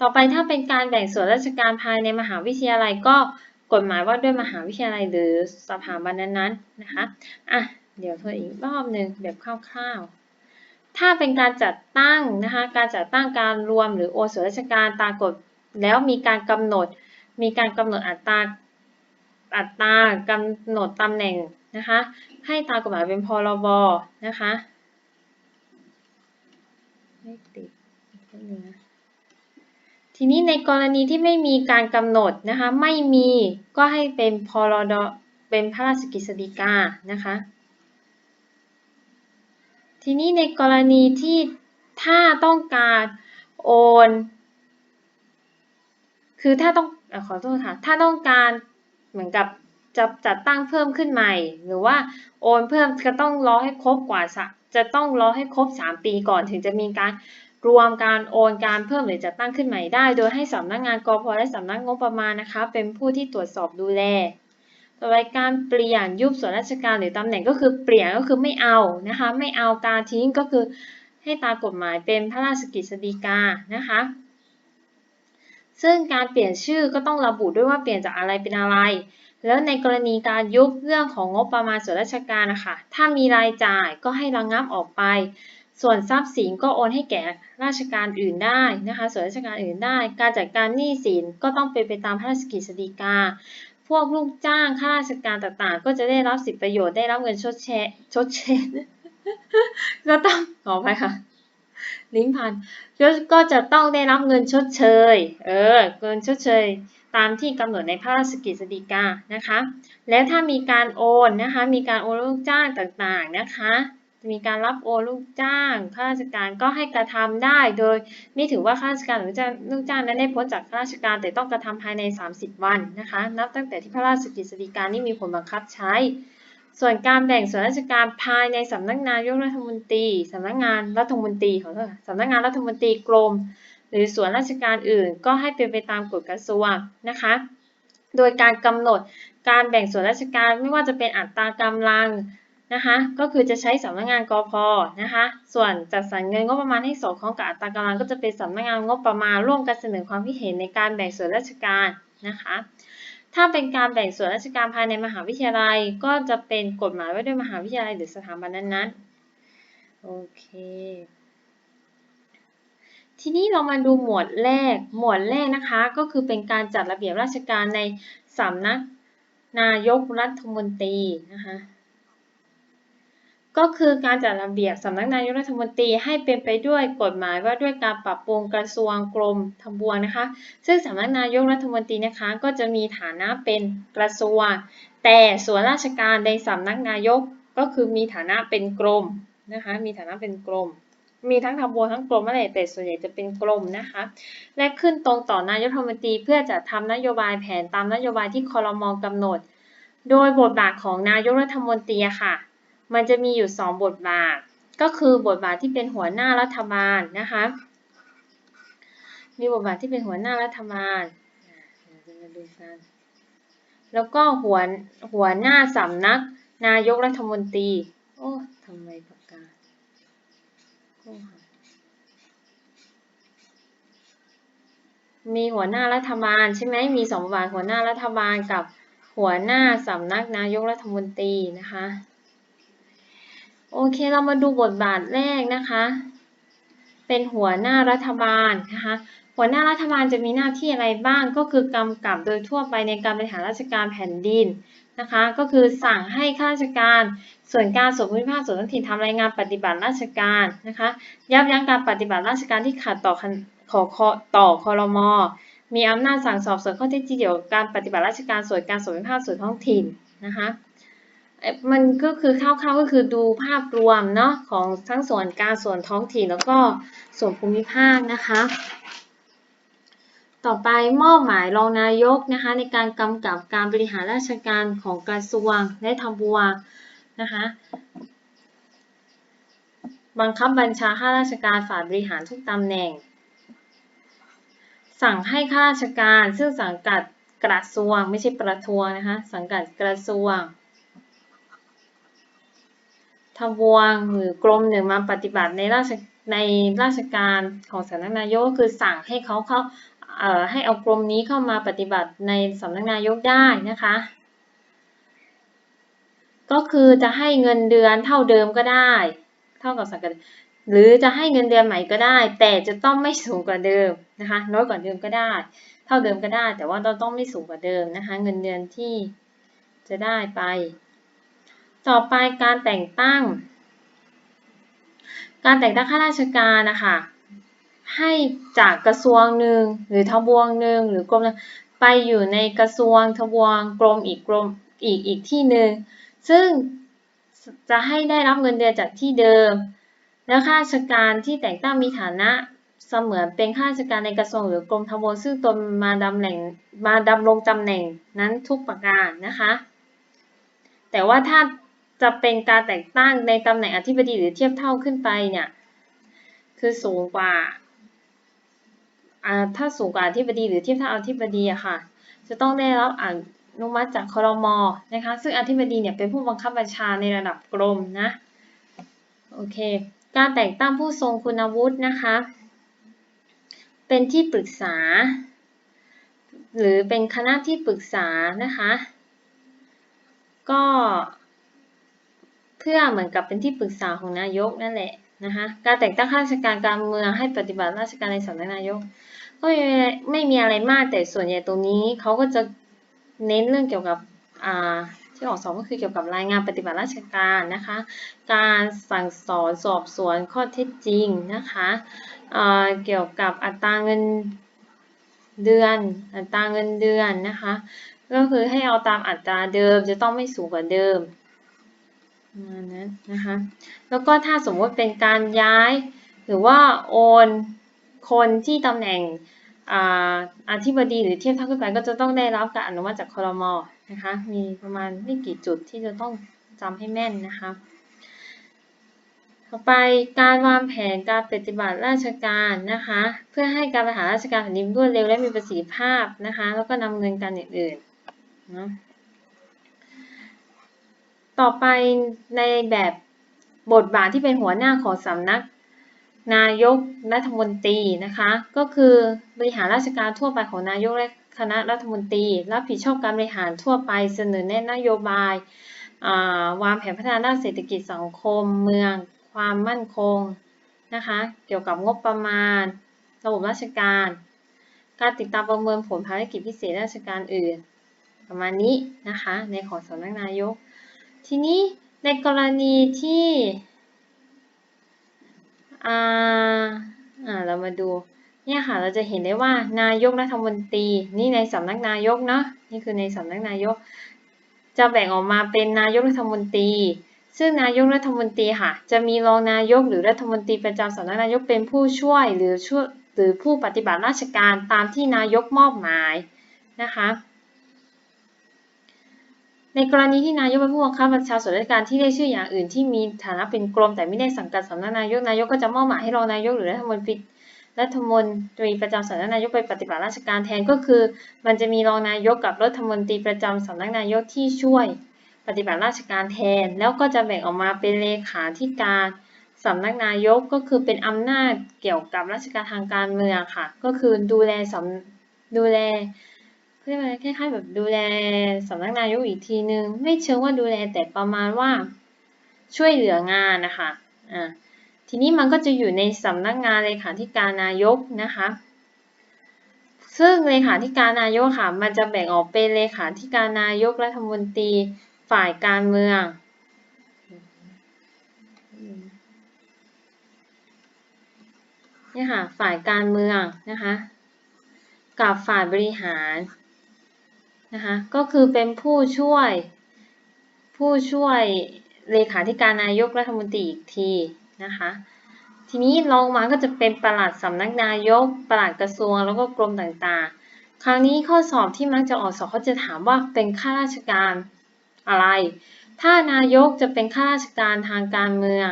ต่อไปถ้าเป็นการแบ่งส่วนราชการภายในมหาวิทยาลัยก็กฎหมายว่าด้วยมหาวิทยาลัยหรือสถาบันนั้นๆนะคะ อะ เดี๋ยวทวนอีกรอบหนึ่งแบบคร่าวๆ ถ้าเป็นการจัดตั้งนะคะ การจัดตั้งการรวมหรือโอนส่วนราชการตามกฎแล้วมีการกำหนด มีการกำหนดอัตรา อัตรากำหนดตำแหน่งนะคะ ให้ตามกฎหมายเป็นพรบนะคะไม่ติดแป๊บนึงนะ ทีนี้ในกรณีที่ไม่มีการกำหนดนะคะ ไม่มีก็ให้เป็นพรดเป็นพระราชกฤษฎีกานะคะ ทีนี้ในกรณีที่ถ้าต้องการโอน คือถ้าต้องอขอโทษค่ะ ถ้าต้องการเหมือนกับจะจัดตั้งเพิ่มขึ้นใหม่ หรือว่าโอนเพิ่มก็ต้องรอให้ครบกว่าจะต้องรอให้ครบ 3 ปีก่อนถึงจะมีการ รวมการโอนการเพิ่มหรือจัดตั้งขึ้นใหม่ได้ โดยให้สำนักงานกพและสำนักงบประมาณนะคะ เป็นผู้ที่ตรวจสอบดูแลต่อไปการเปลี่ยนยุบส่วนราชการหรือตำแหน่งก็คือเปลี่ยนก็คือไม่เอานะคะ ไม่เอาการทิ้งก็คือให้ตามกฎหมายเป็นพระราชกฤษฎีกานะคะ ซึ่งการเปลี่ยนชื่อก็ต้องระบุด้วยว่าเปลี่ยนจากอะไรเป็นอะไร แล้วในกรณีการยุบเรื่องของงบประมาณส่วนราชการนะคะถ้ามีรายจ่ายก็ให้ระงงับออกไป ส่วนทรัพย์สินก็โอนให้แก่ราชการอื่นได้นะคะ ส่วนราชการอื่นได้ การจัดการหนี้สินก็ต้องเป็นไปตามพระราชกฤษฎีกา พวกลูกจ้างข้าราชการต่างๆ ก็จะได้รับสิทธิประโยชน์ได้รับเงินชดเชยชดเชยก็ต้องขออภัยค่ะลิ้นพันก็ก็จะต้องได้รับเงินชดเชย เออ เงินชดเชย ตามที่กำหนดในพระราชกฤษฎีกานะคะ แล้วถ้ามีการโอนนะคะ มีการโอนลูกจ้างต่างๆนะคะ มีการรับโอนลูกจ้างข้าราชการก็ให้กระทำได้ โดยไม่ถือว่าข้าราชการหรือลูกจ้างนั้นได้พ้นจากข้าราชการ แต่ต้องกระทำภายใน 30 วันนะคะ นับตั้งแต่ที่พระราชกฤษฎีกานี้มีผลบังคับใช้ ส่วนการแบ่งส่วนราชการภายในสำนักนายกรัฐมนตรีสำนักงานรัฐมนตรีขอโทษค่ะสำนักงานรัฐมนตรีกรม หรือส่วนราชการอื่น ก็ให้เป็นไปตามกฎกระทรวงนะคะ โดยการกำหนดการแบ่งส่วนราชการไม่ว่าจะเป็นอัตรากำลัง นะคะก็คือจะใช้สำนักงานกพนะคะส่วนจัดสรรเงินงบประมาณให้สอดคล้องกับอัตรากำลังก็จะเป็นสำนักงานงบประมาณร่วมกันเสนอความคิดเห็นในการแบ่งส่วนราชการนะคะถ้าเป็นการแบ่งส่วนราชการภายในมหาวิทยาลัย ก็จะเป็นกฎหมายไว้ด้วยมหาวิทยาลัยหรือสถาบันนั้นๆโอเคทีนี้เรามาดูหมวดแรก หมวดแรกนะคะก็คือเป็นการจัดระเบียบราชการในสำนักนายกรัฐมนตรีนะคะ ก็คือการจัดระเบียบสำนักนายกรัฐมนตรีให้เป็นไปด้วยกฎหมายว่าด้วยการปรับปรุงกระทรวงกรมทบวงนะคะ ซึ่งสำนักนายกรัฐมนตรีนะคะ ก็จะมีฐานะเป็นกระทรวง แต่ส่วนราชการในสำนักนายกก็คือมีฐานะเป็นกรมนะคะ มีฐานะเป็นกรม มีทั้งทบวงทั้งกรมนั่นแต่ส่วนใหญ่จะเป็นกรมนะคะ และขึ้นตรงต่อนายกรัฐมนตรีเพื่อจะทำนโยบายแผนตามนโยบายที่คอรมอกำหนด โดยบทบาทของนายกรัฐมนตรีค่ะ มันจะมีอยู่ 2 บทบาท ก็คือบทบาทที่เป็นหัวหน้ารัฐบาลนะคะ มีบทบาทที่เป็นหัวหน้ารัฐบาลแล้วก็หัวหัวหน้าสำนักนายกรัฐมนตรี โอ้ทำไมปากกาอมีหัวหน้ารัฐบาลใช่ไหมมีสองบทบาทหัวหน้ารัฐบาลกับหัวหน้าสำนักนายกรัฐมนตรีนะคะ โอเคเรามาดูบทบาทแรกนะคะ เป็นหัวหน้ารัฐบาลนะคะหัวหน้ารัฐบาลจะมีหน้าที่อะไรบ้างก็คือกำกับโดยทั่วไปในการบริหารราชการแผ่นดินนะคะ ก็คือสั่งให้ข้าราชการส่วนการส่วนภูมิภาคส่วนท้องถิ่นทำรายงานปฏิบัติราชการนะคะ ยับยั้งการปฏิบัติราชการที่ขัดต่อขอขอต่อคอรมอมีอำนาจสั่งสอบสวนข้อเท็จจริงเกี่ยวกับการปฏิบัติราชการส่วนการส่วนภูมิภาคส่วนท้องถิ่นนะคะ มันก็คือคร่าวๆก็คือดูภาพรวมเนาะของทั้งส่วนกลางส่วนท้องถิ่นแล้วก็ส่วนภูมิภาคนะคะ ต่อไปมอบหมายรองนายกนะคะในการกำกับการบริหารราชการของกระทรวงและทบวนะคะบังคับบัญชาข้าราชการฝ่ายบริหารทุกตำแหน่ง สั่งให้ข้าราชการซึ่งสังกัดกระทรวงไม่ใช่ประทวงนะคะสังกัดกระทรวง ทบวงหรือกรมหนึ่งมาปฏิบัติในราชในราชการของสำนักนายกก็คือสั่งให้เขาเข้าเอ่อให้เอากรมนี้เข้ามาปฏิบัติในสำนักนายกได้นะคะ ก็คือจะให้เงินเดือนเท่าเดิมก็ได้ เท่ากับสังกัดหรือจะให้เงินเดือนใหม่ก็ได้ แต่จะต้องไม่สูงกว่าเดิมนะคะ น้อยกว่าเดิมก็ได้ เท่าเดิมก็ได้ แต่ว่าเราต้องไม่สูงกว่าเดิมนะคะ เงินเดือนที่จะได้ไป ต่อไปการแต่งตั้ง การแต่งตั้งข้าราชการนะคะให้จากกระทรวงหนึ่งหรือทบวงหนึ่งหรือกรมไปอยู่ในกระทรวงทบวงกรมอีกกรมอีกอีกที่หนึ่งซึ่งจะให้ได้รับเงินเดือนจากที่เดิม แล้วข้าราชการที่แต่งตั้งมีฐานะเสมือนเป็นข้าราชการในกระทรวงหรือกรมทบวงซึ่งตนมาดำแหน่งมาดำรงตำแหน่งนั้นทุกประการนะคะ แต่ว่าถ้า จะเป็นการแต่งตั้งในตำแหน่งอธิบดีหรือเทียบเท่าขึ้นไปเนี่ยคือสูงกว่าถ้าสูงกว่าอธิบดีหรือเทียบเท่าอธิบดีอะค่ะ จะต้องได้รับอนุมัติจากครมนะคะซึ่งอธิบดีเนี่ยเป็นผู้บังคับบัญชาในระดับกรมนะโอเค การแต่งตั้งผู้ทรงคุณวุฒินะคะ เป็นที่ปรึกษา หรือเป็นคณะที่ปรึกษานะคะ ก็ เพื่อเหมือนกับเป็นที่ปรึกษาของนายกนั่นแหละนะคะการแต่งตั้งข้าราชการการเมืองให้ปฏิบัติราชการในสำนักนายก ก็ไม่มีอะไรมากแต่ส่วนใหญ่ตรงนี้เขาก็จะเน้นเรื่องเกี่ยวกับที่ออกสอบก็คือเกี่ยวกับรายงานปฏิบัติราชการนะคะ การสั่งสอนสอบสวนข้อเท็จจริงนะคะเเกี่ยวกับอัตราเงินเดือน อัตราเงินเดือนนะคะ ก็คือให้เอาตามอัตราเดิมจะต้องไม่สูงกว่าเดิม นั้นนะคะแล้วก็ถ้าสมมติเป็นการย้าย หรือว่าโอนคนที่ตำแหน่งอธิบดีหรือเทียบเท่าขึ้นไปก็จะต้องได้รับการอนุมัติจากคอรมอนะคะมีประมาณไม่กี่จุดที่จะต้องจำให้แม่นนะคะต่อไปการวางแผนการปฏิบัติราชการนะคะเพื่อให้การบริหารราชการแผ่นดินรวดเร็วและมีประสิทธิภาพนะคะแล้วก็นำเงินการอื่นๆนะ ต่อไปในแบบบทบาทที่เป็นหัวหน้าของสำนัก นายกรัฐมนตรีนะคะ ก็คือบริหารราชการทั่วไปของนายกและคณะรัฐมนตรี รับผิดชอบการบริหารทั่วไปเสนอแนะนโยบายวางแผนพัฒนาด้านเศรษฐกิจสังคม เมือง ความมั่นคงนะคะ เกี่ยวกับงบประมาณ ระบบราชการ การติดตามประเมินผลภารกิจพิเศษราชการอื่น ประมาณนี้นะคะ ในของสำนักนายก ทีนี้ในกรณีที่อ่าอ่าเรามาดูเนี่ยค่ะเราจะเห็นได้ว่านายกรัฐมนตรีนี่ในสำนักนายกเนาะนี่คือในสำนักนายก จะแบ่งออกมาเป็นนายกรัฐมนตรี ซึ่งนายกรัฐมนตรีค่ะ จะมีรองนายกหรือรัฐมนตรีประจำสำนักนายกเป็นผู้ช่วยหรือช่วยหรือผู้ปฏิบัติราชการตามที่นายกมอบหมายนะคะ ในกรณีที่นายกเป็นผู้บังคับบัญชาส่วนราชการที่ได้ชื่ออย่างอื่นที่มีฐานะเป็นกรม แต่ไม่ได้สังกัดสำนักนายก นายกก็จะมอบหมายให้รองนายกหรือรัฐมนตรีรัฐมนตรีประจำสำนักนายกไปปฏิบัติราชการแทนก็คือ มันจะมีรองนายกกับรัฐมนตรีประจำสำนักนายกที่ช่วยปฏิบัติราชการแทน แล้วก็จะแบ่งออกมาเป็นเลขาธิการสำนักนายกก็คือเป็นอำนาจเกี่ยวกับราชการทางการเมืองค่ะ ก็คือดูแลสำดูแล เรียกว่าคล้ายๆแบบดูแลสำนักนายกอีกทีนึง ไม่เชิงว่าดูแลแต่ประมาณว่าช่วยเหลืองานนะคะอ่าทีนี้มันก็จะอยู่ในสำนักงานเลขาธิการนายกนะคะ ซึ่งเลขาธิการนายกค่ะ มันจะแบ่งออกเป็นเลขาธิการนายกรัฐมนตรีฝ่ายการเมือง นี่ค่ะ ฝ่ายการเมืองนะคะ กับฝ่ายบริหาร นะคะก็คือเป็นผู้ช่วย ผู้ช่วยเลขาธิการนายกรัฐมนตรีอีกทีนะคะทีนี้ลองมาก็จะเป็นประหลัดสำนักนายกประหลัดกระทรวงแล้วก็กรมต่างๆ ครั้งนี้ข้อสอบที่มักจะออกสอบเขาจะถามว่าเป็นข้าราชการอะไร ถ้านายกจะเป็นข้าราชการทางการเมือง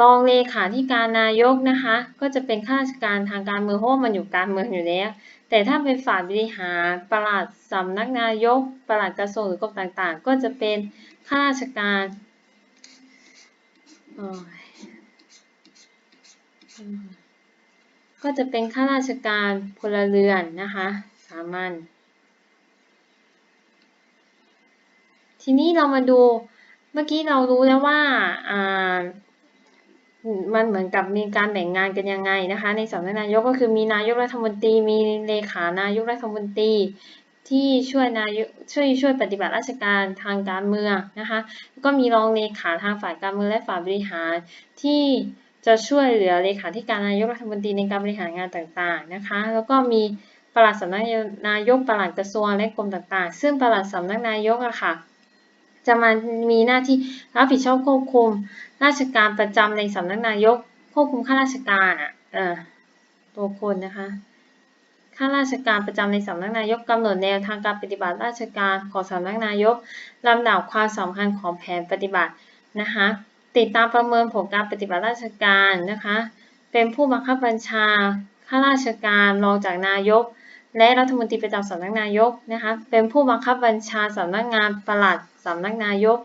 รองเลขาธิการนายกนะคะ ก็จะเป็นข้าราชการทางการเมืองเพราะมันอยู่การเมืองอยู่แล้ว แต่ถ้าเป็นฝ่ายบริหารประหลัดสำนักนายกประหลัดกระทรวงหรือกรมต่างๆ ก็จะเป็นข้าราชการก็จะเป็นข้าราชการพลเรือนนะคะสามัญทีนี้เรามาดูเมื่อกี้เรารู้แล้วว่าอ่า มันเหมือนกับมีการแบ่งงานกันยังไงนะคะ ในสำนักนายกก็คือมีนายกรัฐมนตรีมีเลขานายกรัฐมนตรีที่ช่วยนายกช่วยช่วยปฏิบัติราชการทางการเมืองนะคะก็มีรองเลขาทางฝ่ายการเมืองและฝ่ายบริหารที่จะช่วยเหลือเลขาธิการนายกรัฐมนตรีในการบริหารงานต่างๆนะคะ แล้วก็มีปลัดสำนักนายกปลัดกระทรวงและกรมต่างๆ ซึ่งปลัดสำนักนายกอะค่ะ จะมามีหน้าที่รับผิดชอบควบคุม ราชการประจำในสำนักนายก ควบคุมข้าราชการอะเออตัวคนนะคะข้าราชการประจำในสำนักนายกกำหนดแนวทางการปฏิบัติราชการของสำนักนายกลำดับความสำคัญของแผนปฏิบัตินะคะติดตามประเมินผลการปฏิบัติราชการนะคะ เป็นผู้บังคับบัญชาข้าราชการรองจากนายก และรัฐมนตรีประจำสำนักนายกนะคะ เป็นผู้บังคับบัญชาสำนักงานปลัด สำนักนายก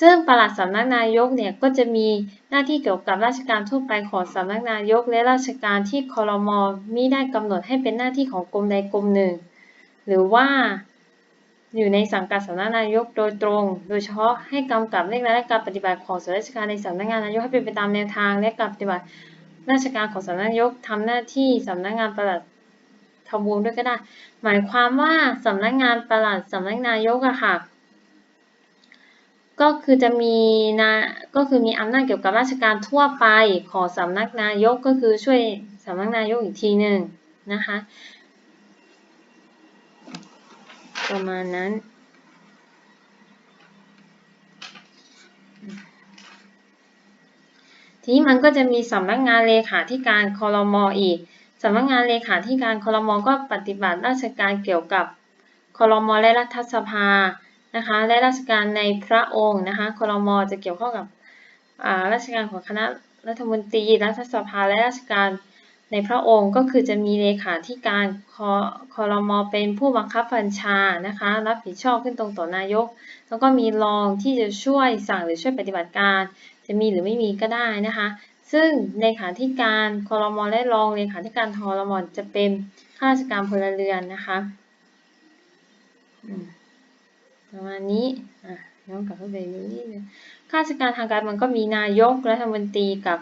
ซึ่งปลัดสำนักนายกเนี่ยก็จะมีหน้าที่เกี่ยวกับราชการทั่วไปของสำนักนายก และราชการที่คอรมอมิได้กำหนดให้เป็นหน้าที่ของกรมใดกรมหนึ่ง หรือว่าอยู่ในสังกัดสำนักนายกโดยตรง โดยเฉพาะให้กำกับเรื่องและการปฏิบัติของส่วนราชการในสำนักงานนายกให้เป็นไปตามแนวทางและการปฏิบัติราชการของสำนักนายกทำหน้าที่สำนักงานประหลัดทบวงด้วยก็ได้ หมายความว่าสำนักงานประหลัดสำนักนายกอะค่ะ ก็คือจะมีนาก็คือมีอำนาจเกี่ยวกับราชการทั่วไปของสำนักนายกก็คือช่วยสำนักนายกอีกทีหนึ่งนะคะประมาณนั้น ทีนี้มันก็จะมีสำนักงานเลขาธิการคอรมออีกสำนักงานเลขาธิการคอรมอก็ปฏิบัติราชการเกี่ยวกับคอรมอและรัฐสภา นะคะ และราชการในพระองค์นะคะคอรมอจะเกี่ยวข้องกับราชการของคณะรัฐมนตรีรัฐสภาและราชการในพระองค์ก็คือจะมีเลขาธิการคอคอรมอเป็นผู้บังคับบัญชานะคะรับผิดชอบขึ้นตรงต่อนายก แล้วก็มีรองที่จะช่วยสั่งหรือช่วยปฏิบัติการ จะมีหรือไม่มีก็ได้นะคะ ซึ่งเลขาธิการคอรมอและรองเลขาธิการคอรมอจะเป็นข้าราชการพลเรือนนะคะ ประมาณนี้อะย้อนกลับไปดูนิดนึงข้าราชการทางการเมืองก็มีนายกรัฐมนตรีกับ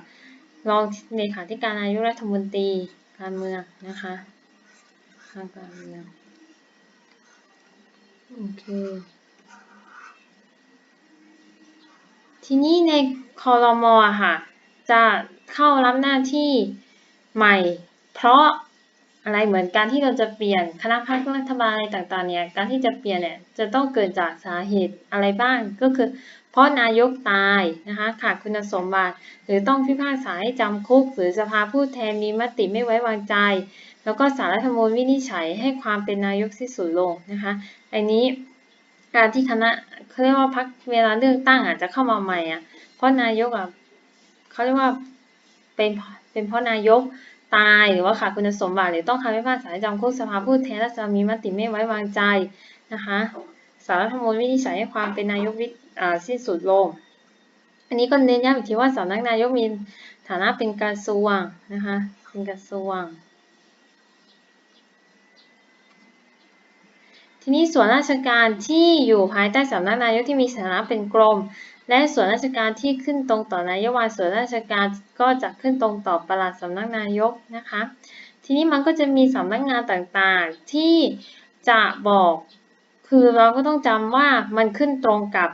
รองเลขาธิการนายกรัฐมนตรีการเมืองนะคะทางการเมืองโอเคทีนี้ในคอรมอค่ะ จะเข้ารับหน้าที่ใหม่ เพราะ อะไรเหมือนการที่เราจะเปลี่ยนคณะพักรัฐบาลอะไรต่างๆเนี่ยการที่จะเปลี่ยนเนี่ยจะต้องเกิดจากสาเหตุอะไรบ้างก็คือ เพราะนายกตายนะคะขาดคุณสมบัติ หรือต้องพิพากษาให้จำคุก หรือสภาผู้แทนมีมติไม่ไว้วางใจ แล้วก็สารรัฐธรรมนูญวินิจฉัยให้ความเป็นนายกสิ้นสุดลงนะคะอันนี้การที่คณะเขาเรียกว่าพักเวลาเลือกตั้งอาจจะเข้ามาใหม่อะเพราะนายกอะเขาเรียกว่าเป็นเป็นเพราะนายก ตายหรือว่าขาดคุณสมบัติหรือต้องคำพิพากษาจำคุกสภาผู้แทนและจะมีมติไม่ไว้วางใจนะคะสารรัฐธรรมนูญวินิจฉัยให้ความเป็นนายกวิสิ้นสุดลง อันนี้ก็เน้นย้ำอีกทีว่าสำนักนายกมีฐานะเป็นกระทรวงนะคะเป็นกระทรวง ทีนี้ส่วนราชการที่อยู่ภายใต้สำนักนายกที่มีฐานะเป็นกรม และส่วนราชการที่ขึ้นตรงต่อนายกวาส่วนราชการก็จะขึ้นตรงต่อประหลัดสำนักนายกนะคะ ทีนี้มันก็จะมีสำนักงานต่างๆที่จะบอก คือเราก็ต้องจำว่ามันขึ้นตรงกับ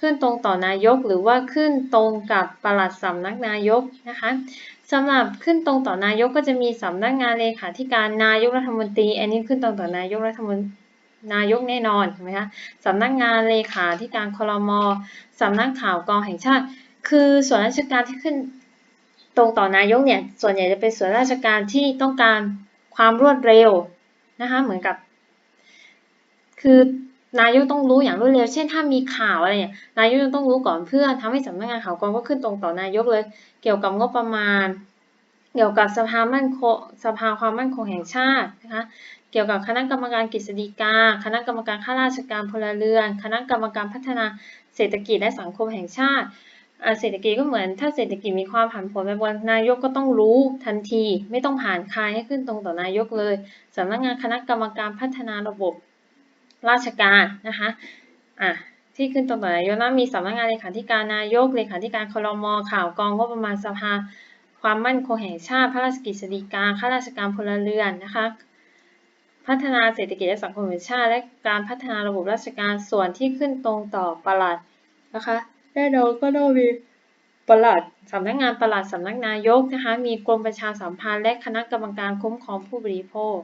ขึ้นตรงต่อนายก หรือว่าขึ้นตรงกับประหลัดสำนักนายกนะคะสำหรับขึ้นตรงต่อนายกก็จะมีสำนักงานเลขาธิการนายกรัฐมนตรี อันนี้ขึ้นตรงต่อนายกรัฐมนตรี นายกแน่นอนถูกไหมคะสำนักงานเลขาธิการคลมสำนักข่าวกองแห่งชาติ คือส่วนราชการที่ขึ้นตรงต่อนายกเนี่ยส่วนใหญ่จะเป็นส่วนราชการที่ต้องการความรวดเร็วนะคะเหมือนกับ คือนายกต้องรู้อย่างรวดเร็ว เช่นถ้ามีข่าวอะไรเนี่ยนายกต้องรู้ก่อนเพื่อทำให้สำนักงานข่าวกองก็ขึ้นตรงต่อนายกเลย เกี่ยวกับงบประมาณ เกี่ยวกับสภามั่นคงสภาความมั่นคงแห่งชาตินะคะ เกี่ยวกับคณะกรรมการกฤษฎีกา คณะกรรมการข้าราชการพลเรือน คณะกรรมการพัฒนาเศรษฐกิจและสังคมแห่งชาติ เศรษฐกิจก็เหมือน ถ้าเศรษฐกิจมีความผันผวนแปรปรวนนายกก็ต้องรู้ทันที ไม่ต้องผ่านใครให้ขึ้นตรงต่อนายกเลยสำนักงานคณะกรรมการพัฒนาระบบราชการนะคะอะที่ขึ้นตรงต่อนายกนะมีสำนักงานเลขาธิการนายกเลขาธิการคลมข่าวกองงบประมาณสภาความมั่นคงแห่งชาติพระราชกฤษฎีกาข้าราชการพลเรือนนะคะ พัฒนาเศรษฐกิจและสังคมแห่งชาติ และการพัฒนาระบบราชการส่วนที่ขึ้นตรงต่อประหลัดนะคะแน่นอนก็ต้องมีประหลัดสำนักงานประหลัดสำนักนายกนะคะมีกรมประชาสัมพันธ์และคณะกรรมการคุ้มครองผู้บริโภค